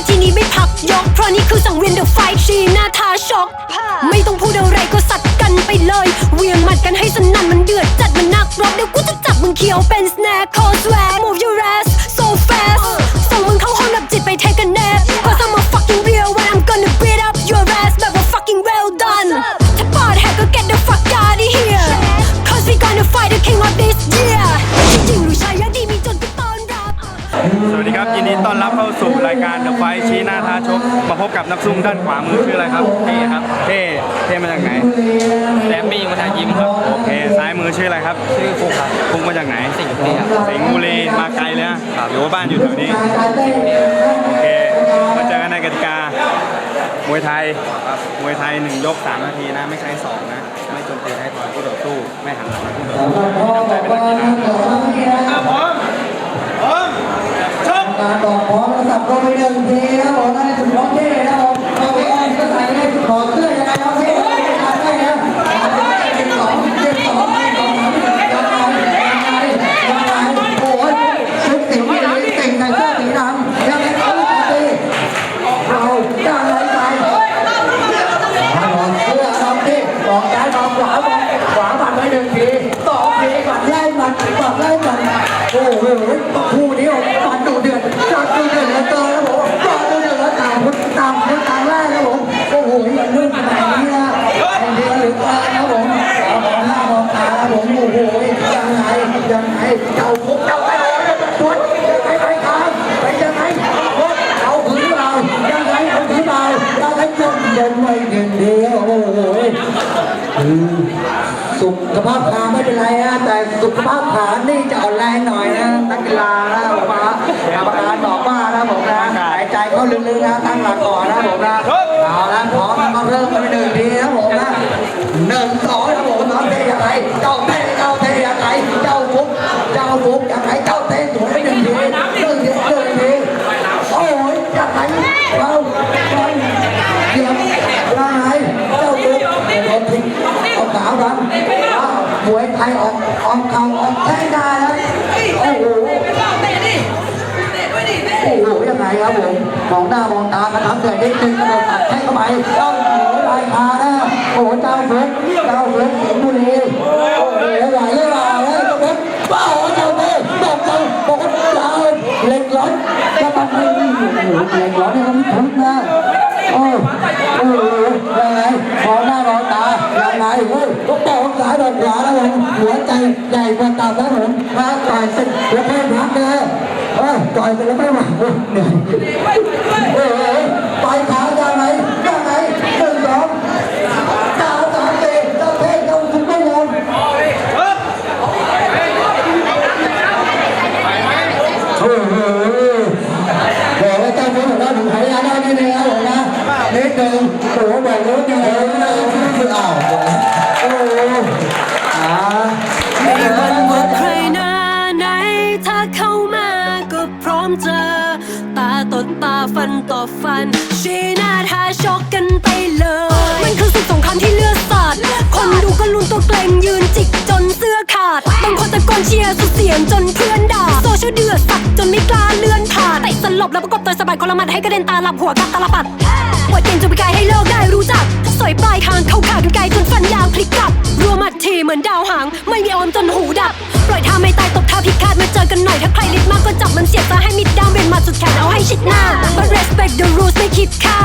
ายก เพราะนี่คือสังเวียนเดอะไฟชีหน้าทาช็อก ไม่ต้องพูดอะไรก็สัดกันไปเลย เวียงหมัดกันให้สนั่นมันเดือดจัดมันนักรบเดี๋ยวกูจะจับมึงเคี้ยวเป็นสแน็ค ครับ ยินดีต้อนรับเข้าสู่รายการ The Fight ชี้หน้าท้าชก มาพบกับนักสู้ด้านขวามือชื่ออะไรครับเท่ครับเท่เท่มาจากไหนแซมมี่มาทางยิ้มครับ โอเคซ้ายมือชื่ออะไรครับชื่อฟุกครับพุ่งมาจากไหนสิงห์บุรีครับสิงห์บุรีมาไกลเลยนะหรือว่าบ้านอยู่แถวนี้โอเคมาเจอกันในกติกามวยไทยมวยไทยหนึ่งยกสามนาทีนะ ไม่ใช้สองนะ ไม่โจมตีให้ต่อยผู้ต่อสู้ ไม่หันหลังให้ผู้ต่อสู้ไปเป็นนักกีฬา สุขภาพขาไม่เป็นไรนะแต่สุขภาพขานี่จะอ่อนแรงหน่อยนะนักกีฬานะผมนะกรรมการบอกว่านะผมนะหายใจเข้าลึกๆนะตั้งหลักก่อนนะผมนะเอาละพร้อมมาเริ่มกันไปหนึ่งทีนะผมนะหนึ่งสองนะผมน้องเตะยังไงเจ้าเตะเจ้าเตะ ไทยออกออกเข่าออกแข้งได้แล้วโอ้โหโอ้โหยังไงครับผมมองหน้ามองตากระทำเดือดนิดนึงกระโดดตัดแข้งเข้าไปเจ้าหัวลายคานะโอ้โหเจ้าเฟิร์สเจ้าเฟิร์สสิงห์บุรีโอ้โหไหวเลยว่าเลยเจ้าเฟิร์สว้าวเจ้าเฟิร์สบอกเจ้าบอกว่าเจ้าเล็กร้อนจะทำให้โอ้โหเล็กร้อนนี่ก็มีทุนน หัวใจใหญ่กว่าตับแล้วผมมาต่อยเสร็จแล้วไม่พักเลยเออต่อยเสร็จแล้วไม่หวโอ้ยเหนื่อยโอ้โหต่อยขายังไงยังไงหนึ่งสองเก้าสามสี่เจ้าเพชรเจ้าสุดไม่ยอมโอ้โหบอกว่าเจ้าเพชรของเราถึงหายาได้นิดนึงนะผมนะนิดนึงโอ้โหบอกเลยว่ายังไงนะคืออ้าว ฟันต่อฟัน ชี้หน้าท้าชกกันไปเลย มันคือศึกสงครามที่เลือดสาด คนดูก็ลุ้นตัวเกรงยืนจิกจนเสื้อขาด บางคนตะโกนเชียร์สุดเสียงจนเพื่อนด่า โซเชียลเดือดสักจนไม่กล้าเลื่อนผ่านเตะสลบแล้วประกบต่อยสะบัดคนละหมัดให้กระเด็นตาหลับหัวกับตาลปัดปวดเก่งจนไปไกลให้โลกได้รู้จัก สอยปลายทางเข้าขากันไกลจนฟันยาวพลิกกลับรัวหมัดทีเหมือนดาวหาง ไม่มีออมจนหูดับ ปล่อยท่าไม่ きつか